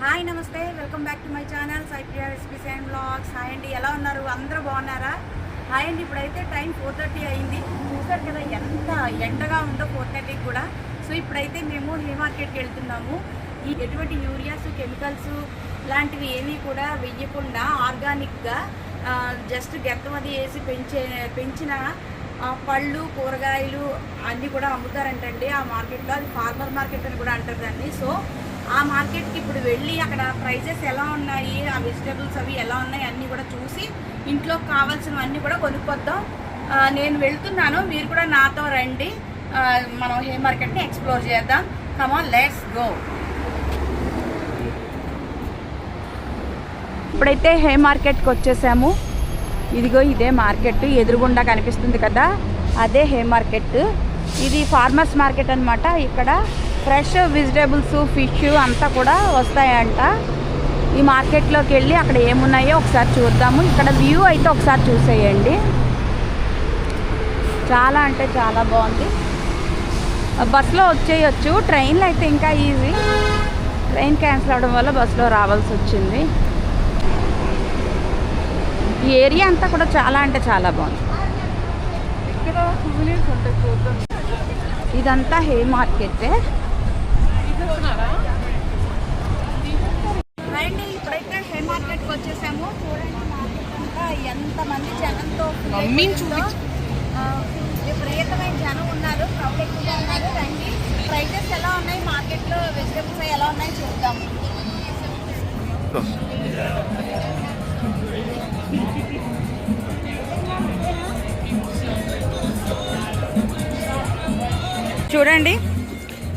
Hi నమస్తే. Welcome back to my channel. Saipriya recipes and blogs hi అండి. ఎలా ఉన్నారు? అందరూ బాగున్నారా? హాయ్ అండి. ఇప్పుడైతే టైం ఫోర్ థర్టీ అయింది. చూసారు కదా ఎంత ఎండగా ఉందో ఫోర్ థర్టీకి కూడా. సో ఇప్పుడైతే మేము హే మార్కెట్కి వెళ్తున్నాము. ఈ ఎటువంటి యూరియాస్ కెమికల్స్ లాంటివి ఏమీ కూడా వెయ్యకుండా ఆర్గానిక్గా జస్ట్ గెత్తం అది వేసి పెంచే పెంచిన పళ్ళు కూరగాయలు అన్నీ కూడా అమ్ముతారంటండి ఆ మార్కెట్లో. అది ఫార్మర్ మార్కెట్ అని కూడా అంటారు దాన్ని. సో ఆ మార్కెట్కి ఇప్పుడు వెళ్ళి అక్కడ ప్రైజెస్ ఎలా ఉన్నాయి ఆ వెజిటేబుల్స్ అవి ఎలా ఉన్నాయి అన్నీ కూడా చూసి ఇంట్లో కావాల్సినవన్నీ కూడా కొనుక్కొద్దాం. నేను వెళ్తున్నాను మీరు కూడా నాతో రండి. మనం హే మార్కెట్ని ఎక్స్ప్లోర్ చేద్దాం. కమాన్ లెట్స్ గో ఇప్పుడైతే హే మార్కెట్కి వచ్చేసాము. ఇదిగో ఇదే మార్కెట్ ఎదురుగుండా కనిపిస్తుంది కదా అదే హే మార్కెట్ ఇది ఫార్మర్స్ మార్కెట్ అన్నమాట. ఇక్కడ ఫ్రెష్ వెజిటేబుల్స్ ఫిష్ అంతా కూడా వస్తాయంట. ఈ మార్కెట్లోకి వెళ్ళి అక్కడ ఏమున్నాయో ఒకసారి చూద్దాము. ఇక్కడ వ్యూ అయితే ఒకసారి చూసేయండి. చాలా అంటే చాలా బాగుంది. బస్సులో వచ్చేయచ్చు. ట్రైన్లో అయితే ఇంకా ఈజీ. ట్రైన్ క్యాన్సిల్ అవడం వల్ల బస్సులో రావాల్సి వచ్చింది. ఈ ఏరియా అంతా కూడా చాలా అంటే చాలా బాగుంది. ఇదంతా హే మార్కెట్. అండి ఇప్పుడైతే హే మార్కెట్కి వచ్చేసాము. చూడండి మార్కెట్ ఎంతమంది జనంతో విపరీతమైన జనం ఉన్నారు. క్రౌడ్ ఎక్కువగా ఉన్నారు. రండి ప్రైజెస్ ఎలా ఉన్నాయి? మార్కెట్లో వెజిటేబుల్స్ ఎలా ఉన్నాయి చూద్దాం. చూడండి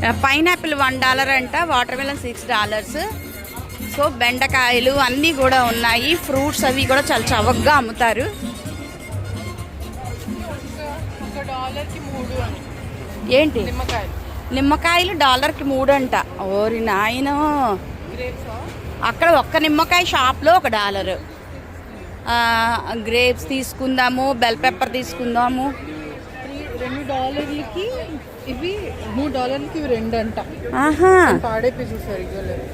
పైనాపిల్ వన్ డాలర్ అంట watermelon six dollars. So బెండకాయలు అన్నీ కూడా ఉన్నాయి. ఫ్రూట్స్ అవి కూడా చాలా చవకగా అమ్ముతారు. ఏంటి? నిమ్మకాయలు. నిమ్మకాయలు డాలర్కి మూడు అంట ఓరి నాయనో. అక్కడ ఒక్క నిమ్మకాయ షాప్లో ఒక డాలరు. గ్రేప్స్ తీసుకుందాము బెల్ పెప్పర్ తీసుకుందాము. రెండు డాలర్లకి ఇవి మూడు డాలర్లకి ఇవి రెండు అంట ఆహా పాడైపోయి ఇక లేదు.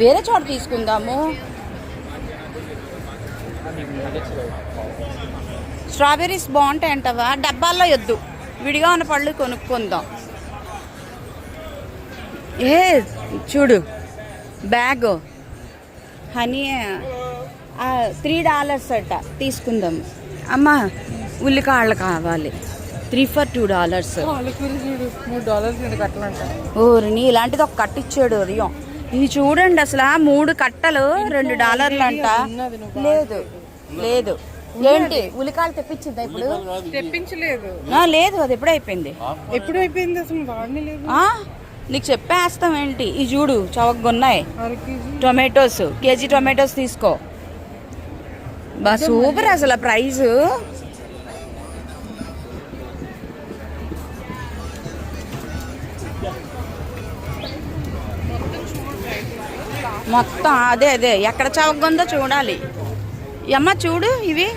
వేరే చోట తీసుకుందాము. స్ట్రాబెర్రీస్ బాగుంటాయి అంటవా డబ్బాల్లో వద్దు. విడిగా ఉన్న పళ్ళు కొనుక్కుందాం. ఏ చూడు. బ్యాగ్. హనీ త్రీ డాలర్స్ అట. తీసుకుందాం. అమ్మా ఉల్లికాళ్ళు కావాలి. Three for two dollars. ఓరిని ఇలాంటిది ఒక కట్టిచ్చాడు ఉదయం ఇది చూడండి అసలు మూడు కట్టలు రెండు డాలర్లు అంట లేదు లేదు. ఏంటి ఉలికాలు తెప్పించిందా ఇప్పుడు? తెప్పించలేదు. లేదు అది ఎప్పుడు అయిపోయింది? ఎప్పుడు అయిపోయింది అసలు నీకు చెప్పేస్తాం ఏంటి? ఈ చూడు చవకగా ఉన్నాయి అర కేజీ. టొమాటోస్ కేజీ టొమాటోస్ తీసుకో. బా సూపర్ అసలు ప్రైస్ మొత్తం అదే అదే. ఎక్కడ చవకగా ఉందో చూడాలి. అమ్మ చూడు ఇవి.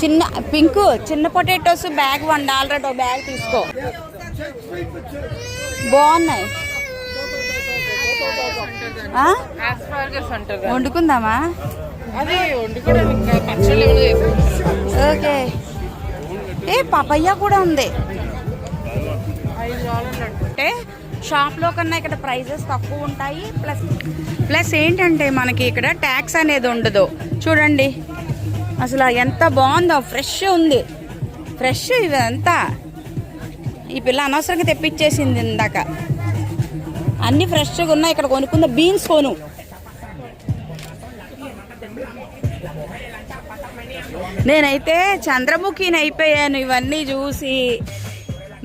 చిన్న పింక్ చిన్న potatoes bag one dollar bag తీసుకో. బాగున్నాయి. వండుకుందామా? ఓకే. ఏ పపయ్య కూడా ఉంది. అంటే షాప్లో కన్నా ఇక్కడ ప్రైజెస్ తక్కువ ఉంటాయి. ప్లస్ ప్లస్ ఏంటంటే మనకి ఇక్కడ ట్యాక్స్ అనేది ఉండదు. చూడండి. అసలు ఎంత బాగుందో. ఫ్రెష్ ఉంది. ఫ్రెష్ ఇదంతా. ఈ పిల్ల అనవసరంగా తెప్పించేసింది ఇందాక. అన్ని ఫ్రెష్గా ఉన్నాయి ఇక్కడ కొనుక్కుందా బీన్స్ కొను. నేనైతే చంద్రముఖిని అయిపోయాను ఇవన్నీ చూసి.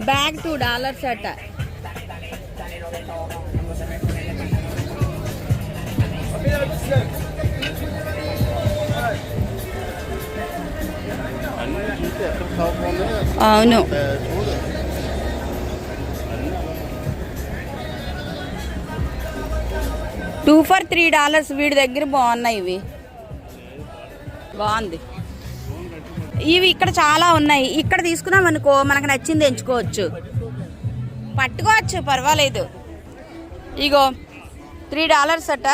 బ్యాగ్ టూ డాలర్స్ అట. అవును. త్రీ డాలర్స్ వీడి దగ్గర బాగున్నాయి ఇవి. బాగుంది. ఇవి ఇక్కడ చాలా ఉన్నాయి. ఇక్కడ తీసుకున్నాం అనుకో మనకు నచ్చింది ఎంచుకోవచ్చు. పట్టుకోవచ్చు పర్వాలేదు. ఇగో త్రీ డాలర్స్ అట.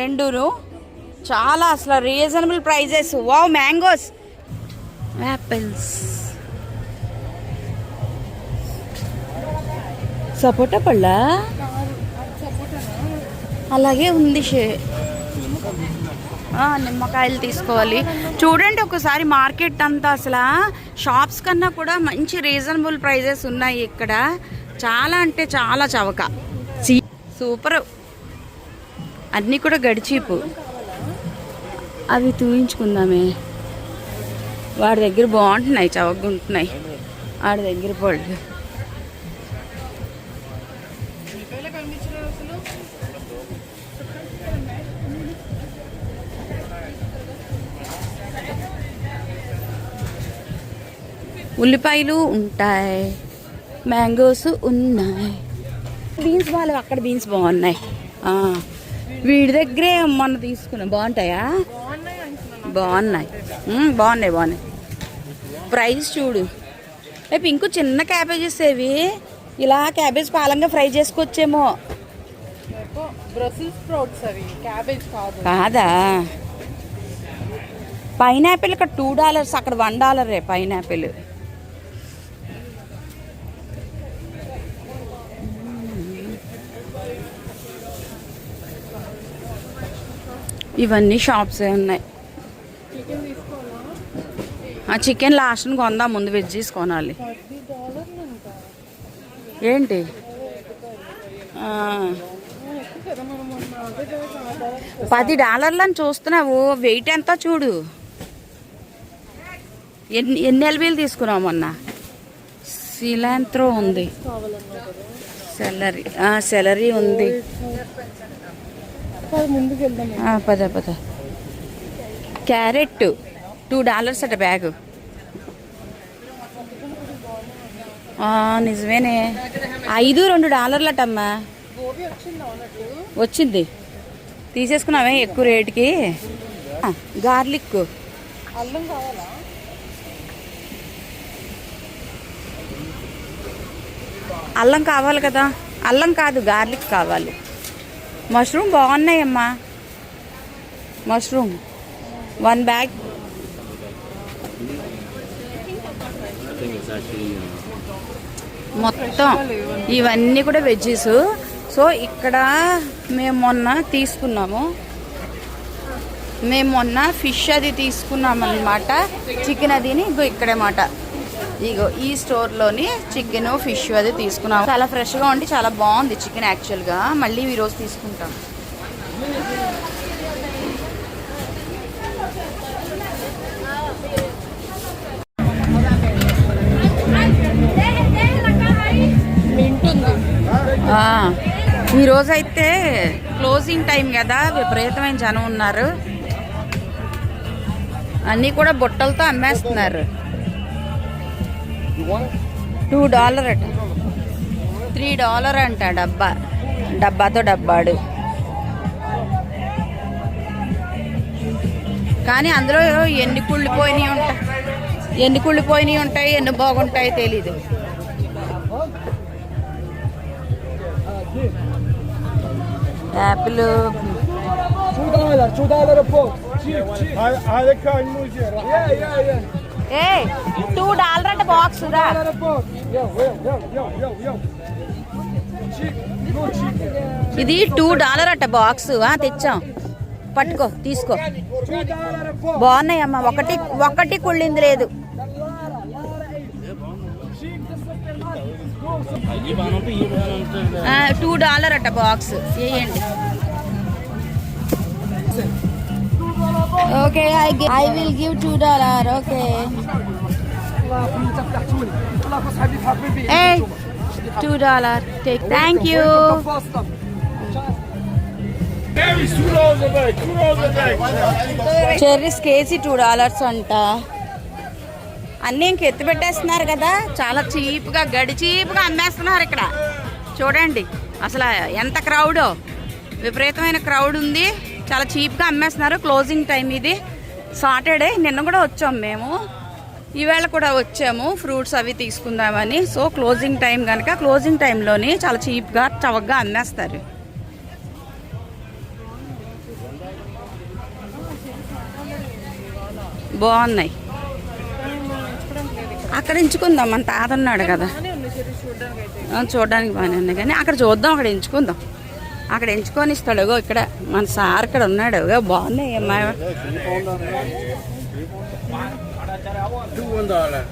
రెండును. చాలా అసలు reasonable prices. Wow mangoes. Apples. Sapota పళ్ళ? అలాగే ఉంది షే. ఆ, నిమ్మకాయలు తీసుకోవాలి. చూడండి ఒకసారి మార్కెట్ అంతా అసలు షాప్స్ కన్నా కూడా మంచి రీజనబుల్ ప్రైజెస్ ఉన్నాయి ఇక్కడ. చాలా అంటే చాలా చవక. సూపర్. అన్నీ కూడా గడిచీపు. అవి తూయించుకుందామే. వాడి దగ్గర బాగుంటున్నాయి చవకుంటున్నాయి. వాడి దగ్గర పళ్ళు. ఉల్లిపాయలు ఉంటాయి. మ్యాంగోస్ ఉన్నాయి. బీన్స్ బాగాలేవు అక్కడ బీన్స్ బాగున్నాయి. వీడి దగ్గరే మొన్న తీసుకున్నాం. బాగుంటాయా? బాగున్నాయి. బాగున్నాయి బాగున్నాయి. ప్రైస్ చూడు. రేపు ఇంకో చిన్న క్యాబేజెస్ ఏవి? ఇలా క్యాబేజ్ పాలంగా ఫ్రై చేసుకోవచ్చేమో బ్రసిల్ స్ప్రౌట్స్ అవి క్యాబేజ్ కాదు. కాదా? పైనాపిల్ ఇక్కడ టూ డాలర్స్ అక్కడ వన్ డాలరే పైనాపిల్ ఇవన్నీ షాప్సే ఉన్నాయి. ఆ చికెన్ లాస్ట్ని కొందాం ముందు వెజ్జీస్ కొనాలి. ఏంటి ఆ, ఎక్కువ కదా మనం మొన్న అదే కదా ఆ డాలర్ పది డాలర్లని చూస్తున్నావు. వెయిట్ ఎంత చూడు. ఎన్ని ఎన్ని ఎల్బీలు తీసుకున్నావు మొన్న? సిలాంత్రో ఉంది. సెలరీ సెలరీ ఉంది. పది పద పద. క్యారెట్ టూ డాలర్స్ అట బ్యాగు. నిజమేనే. ఐదు రెండు డాలర్లటమ్మా. గోబీ వచ్చింది. తీసేసుకున్నావే ఎక్కువ రేటుకి? గార్లిక్. అల్లం కావాలా? అల్లం కావాలి కదా. అల్లం కాదు గార్లిక్ కావాలి. మష్రూమ్ బాగున్నాయమ్మా. మష్రూమ్. One bag. మొత్తం ఇవన్నీ కూడా వెజ్జెస్. సో ఇక్కడ మేము మొన్న తీసుకున్నాము. మేము మొన్న ఫిష్ అది తీసుకున్నాం అనమాట చికెన్ అదిని ఇగో ఇక్కడే మాట. ఇగో ఈ స్టోర్లోని చికెన్ ఫిష్ అది తీసుకున్నాము. చాలా ఫ్రెష్గా ఉండి చాలా బాగుంది చికెన్ యాక్చువల్గా. మళ్ళీ ఈరోజు తీసుకుంటాం. ఆ, ఈ క్లోజింగ్ టైం కదా విపరీతమైన జనం ఉన్నారు. అన్నీ కూడా బుట్టలతో అమ్మేస్తున్నారు. టూ డాలర్ అట. త్రీ డాలర్ అంట డబ్బా. డబ్బాతో డబ్బాడు. కానీ అందులో ఎన్ని కుళ్ళిపోయినాయి ఉంటాయి ఎన్ని కుళ్ళిపోయినాయి ఉంటాయి ఎన్ని బాగుంటాయి తెలీదు. యాపిల్ ఏ టూ డాలర్ అంటే బాక్స్ ఇది టూ డాలర్ అట బాక్స్ తెచ్చాం. పట్టుకో తీసుకో. బాగున్నాయమ్మా. ఒకటి ఒకటి కుళ్ళింది లేదు. టూ డాలర్ అట బాక్స్ వేయండి okay I I will give two dollar okay a two dollar take thank you Berries, two dollars a bag. Two dollars a bag. Cherries kg two dollars అంట అన్నీ ఇంక ఎత్తి పెట్టేస్తున్నారు కదా. చాలా చీప్గా గడి చీప్గా అమ్మేస్తున్నారు ఇక్కడ. చూడండి అసలు ఎంత క్రౌడో. విపరీతమైన క్రౌడ్ ఉంది. చాలా చీప్గా అమ్మేస్తున్నారు క్లోజింగ్ టైం ఇది. సాటర్డే నిన్న కూడా వచ్చాం మేము. ఈవేళ కూడా వచ్చాము ఫ్రూట్స్ అవి తీసుకుందామని. సో క్లోజింగ్ టైం కనుక క్లోజింగ్ టైంలోని చాలా చీప్గా చవకగా అమ్మేస్తారు. బాగున్నాయి. అక్కడ ఎంచుకుందాం మన తాత ఉన్నాడు కదా చూడడానికి బాగానే ఉన్నాయి. కానీ అక్కడ చూద్దాం అక్కడ ఎంచుకుందాం. అక్కడ ఎంచుకొని ఇస్తాడు. ఇక్కడ మన సార్ ఇక్కడ ఉన్నాడు. బాగున్నాయి అమ్మా. Two one dollar.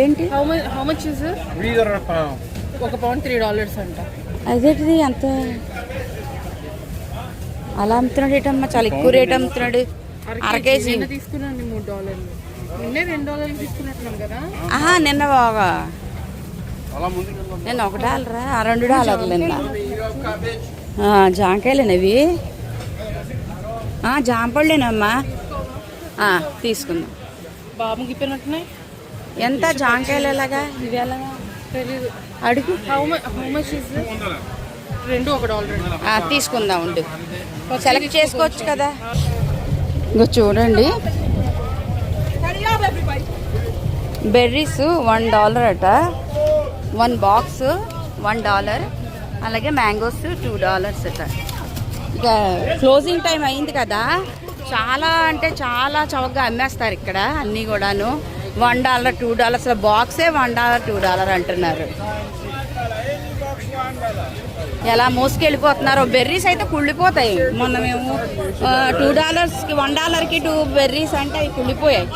ఏంటి. ఒక పౌండ్ త్రీ డాలర్స్ అంట. అదేంటిది? ఎంత అలా అమ్ముతున్నాడు ఏంటమ్మా? చాలా ఎక్కువ రేట్ అమ్ముతున్నాడు. అర కేజీ. నిన్న తీసుకున్నాను. డాలర్లు. నిన్నే రెండు డాలర్లు తీసుకున్నట్టున్నాను కదా. ఆహా నిన్న బాగా. నిన్న ఒక డాలరా ఆ రెండు డాలర్లు నిన్న. ఆ, జాంకాయలేనవి ఆ, జాంపళ్ళేనమ్మా ఆ, తీసుకుందాం. బాబు గిప్పినట్టున్నాయి ఎంత జాంకాయలు ఎలాగా? ఇవి ఎలాగా? తెలీదు. అడుగు. హౌ మచ్ ఇస్ రెండు ఒక డాలర్. ఆ, తీసుకుందాం ఉండు. సెలెక్ట్ చేసుకోవచ్చు కదా. ఇంకో చూడండి. బెర్రీస్ వన్ డాలర్ అట. One box one dollar. అలాగే మ్యాంగోస్ టూ డాలర్స్ అట. ఇక క్లోజింగ్ టైం అయింది కదా. చాలా అంటే చాలా చౌకగా అమ్మేస్తారు ఇక్కడ అన్నీ కూడాను. One dollar two dollars. బాక్సే one dollar two dollar అంటున్నారు. ఎలా మోసుకెళ్ళిపోతున్నారో. బెర్రీస్ అయితే కుళ్ళిపోతాయి. మొన్న మేము టూ డాలర్స్కి వన్ డాలర్కి టూ బెర్రీస్ అంటే అవి కుళ్ళిపోయాయి.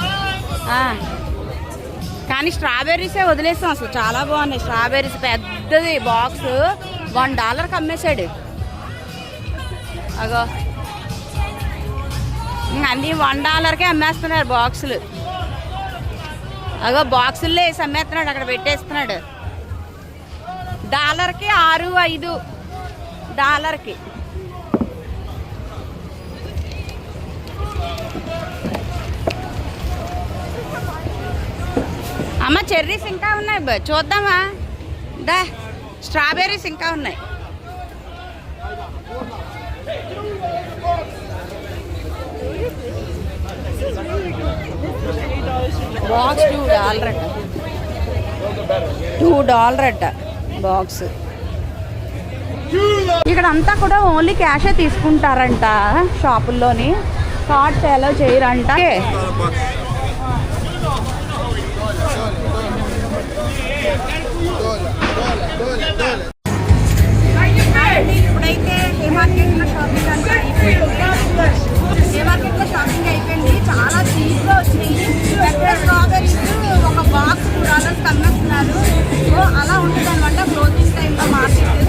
కానీ స్ట్రాబెర్రీసే వదిలేస్తాం అసలు. చాలా బాగున్నాయి. స్ట్రాబెర్రీస్ పెద్దది బాక్స్. వన్ డాలర్కి అమ్మేశాడు. అగో. అన్నీ వన్ డాలర్కే అమ్మేస్తున్నారు బాక్సులు. అగో బాక్సుల్లో వేసి అమ్మేస్తున్నాడు. అక్కడ పెట్టేస్తున్నాడు. డాలర్కి ఆరు ఐదు. డాలర్కి అమ్మ చెర్రీస్ ఇంకా ఉన్నాయి చూద్దామా? దా స్ట్రాబెర్రీస్ ఇంకా ఉన్నాయి. Box two dollar two dollar అట్ట బాక్స్. ఇక్కడ అంతా కూడా ఓన్లీ క్యాషే తీసుకుంటారంట షాపుల్లోని. కార్డ్స్ ఎలా చేయరంట. ఇప్పుడైతే ఏ షాపింగ్ అంతా అయిపోయింది. షాపింగ్ అయిపోయింది. చాలా చీప్గా వచ్చినాయి. ఎక్కడ స్ట్రాబెరీస్ ఒక బాక్స్ టూ డాలర్స్ సో అలా ఉంటుంది అనమాట క్లోజింగ్ టైంలో మార్కెట్